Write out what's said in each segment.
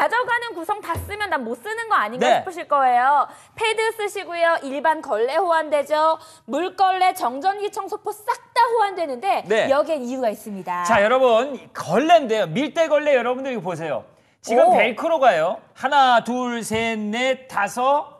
가져가는 구성 다 쓰면 난 못 쓰는 거 아닌가 네. 싶으실 거예요. 패드 쓰시고요. 일반 걸레 호환되죠. 물걸레, 정전기 청소포 싹 다 호환되는데 네. 여기엔 이유가 있습니다. 자, 여러분 걸레인데요. 밀대 걸레 여러분들 이거 보세요. 지금 오. 벨크로가요. 하나, 둘, 셋, 넷, 다섯,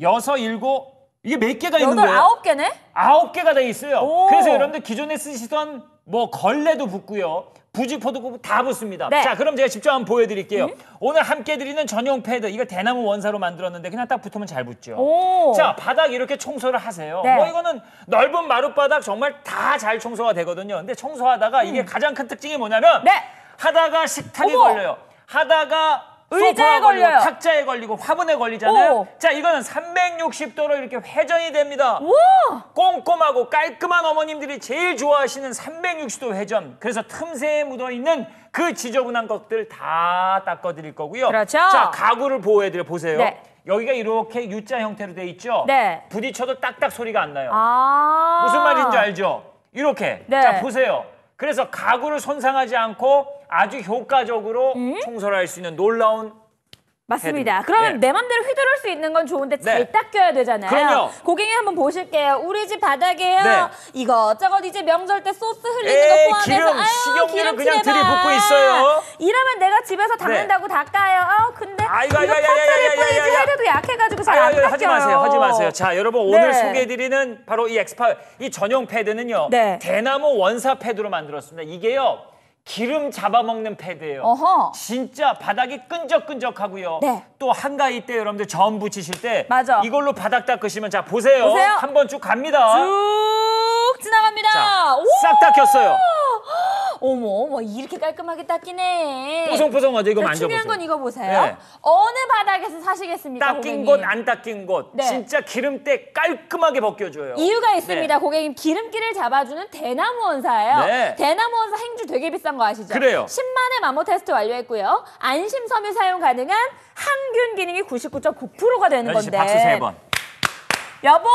여섯, 일곱 이게 몇 개가 있는 거예요? 아홉 개네? 아홉 개가 돼 있어요. 오. 그래서 여러분들 기존에 쓰시던 뭐 걸레도 붙고요. 부직포도 다 붙습니다. 네. 음? 자, 그럼 제가 직접 한번 보여드릴게요. 오늘 함께 드리는 전용 패드. 이거 대나무 원사로 만들었는데 그냥 딱 붙으면 잘 붙죠. 오. 자, 바닥 이렇게 청소를 하세요. 네. 뭐 이거는 넓은 마룻바닥 정말 다 잘 청소가 되거든요. 근데 청소하다가 이게 가장 큰 특징이 뭐냐면 네. 하다가 식탁에 어머. 걸려요. 하다가 의자에 소파에 걸리고 걸려요. 탁자에 걸리고 화분에 걸리잖아요. 오. 자, 이거는 360도로 이렇게 회전이 됩니다. 우와! 꼼꼼하고 깔끔한 어머님들이 제일 좋아하시는 360도 회전. 그래서 틈새에 묻어 있는 그 지저분한 것들 다 닦아 드릴 거고요. 그렇죠. 자, 가구를 보호해 드려 보세요. 네. 여기가 이렇게 U자 형태로 돼 있죠. 네. 부딪혀도 딱딱 소리가 안 나요. 아. 무슨 말인지 알죠? 이렇게. 네. 자, 보세요. 그래서 가구를 손상하지 않고 아주 효과적으로 음? 청소를 할 수 있는 놀라운 맞습니다. 헤드. 그러면 네. 내 맘대로 휘두를 수 있는 건 좋은데 잘 네. 닦여야 되잖아요. 그럼요. 고객님 한번 보실게요. 우리 집 바닥에요. 네. 이것저것 이제 명절 때 소스 흘리는 에이, 거 포함해서 기름, 아유, 식용유를 그냥. 들이붓고 있어요. 네. 이러면 내가 집에서 닦는다고 닦아요. 아 근데 아이고, 이거 뿌리지 아이고, 아이고. 헤드도 약해가지고. 하지 마세요. 하지 마세요. 자, 여러분 네. 오늘 소개해드리는 바로 이 엑스파 이 전용 패드는요. 네. 대나무 원사 패드로 만들었습니다. 이게요 기름 잡아먹는 패드예요. 어허. 진짜 바닥이 끈적끈적하고요. 네. 또 한가위 때 여러분들 전 붙이실 때 맞아. 이걸로 바닥 닦으시면 자 보세요. 보세요. 한번 쭉 갑니다. 쭉 지나갑니다. 싹 닦였어요. 어머 어머 이렇게 깔끔하게 닦이네. 뽀송뽀송하죠. 이거 자, 만져보세요. 중요한 건 이거 보세요. 네. 어느 바닥에서 사시겠습니까, 닦인 고객님? 곳, 안 닦인 곳. 네. 진짜 기름때 깔끔하게 벗겨줘요. 이유가 있습니다, 네. 고객님. 기름기를 잡아주는 대나무 원사예요. 네. 대나무 원사 행주 되게 비싼 거 아시죠? 그래요. 10만의 마모 테스트 완료했고요. 안심 섬유 사용 가능한 항균 기능이 99.9%가 되는 씨 건데. 박수 세 번. 여보.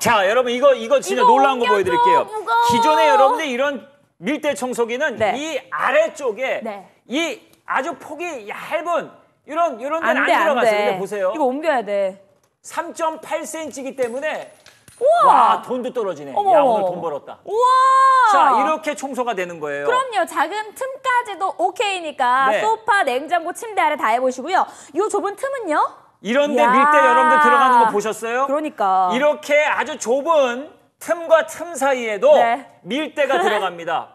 자, 여러분 이거 이거 진짜 이거 놀라운 거 보여드릴게요. 무거워. 기존에 여러분들 이런 밀대 청소기는 네. 이 아래쪽에 네. 이 아주 폭이 얇은 이런 이런 데는 안, 안 돼, 안 들어갔어요. 돼. 근데 보세요. 이거 옮겨야 돼. 3.8cm이기 때문에 우와. 와 돈도 떨어지네. 어머, 야 오늘. 돈 벌었다. 우와. 자 이렇게 청소가 되는 거예요. 그럼요. 작은 틈까지도 오케이니까 네. 소파, 냉장고, 침대 아래 다 해보시고요. 이 좁은 틈은요? 이런데. 밀대 여러분들 들어가는 거 보셨어요? 그러니까. 이렇게 아주 좁은 틈과 틈 사이에도 네. 밀대가 들어갑니다.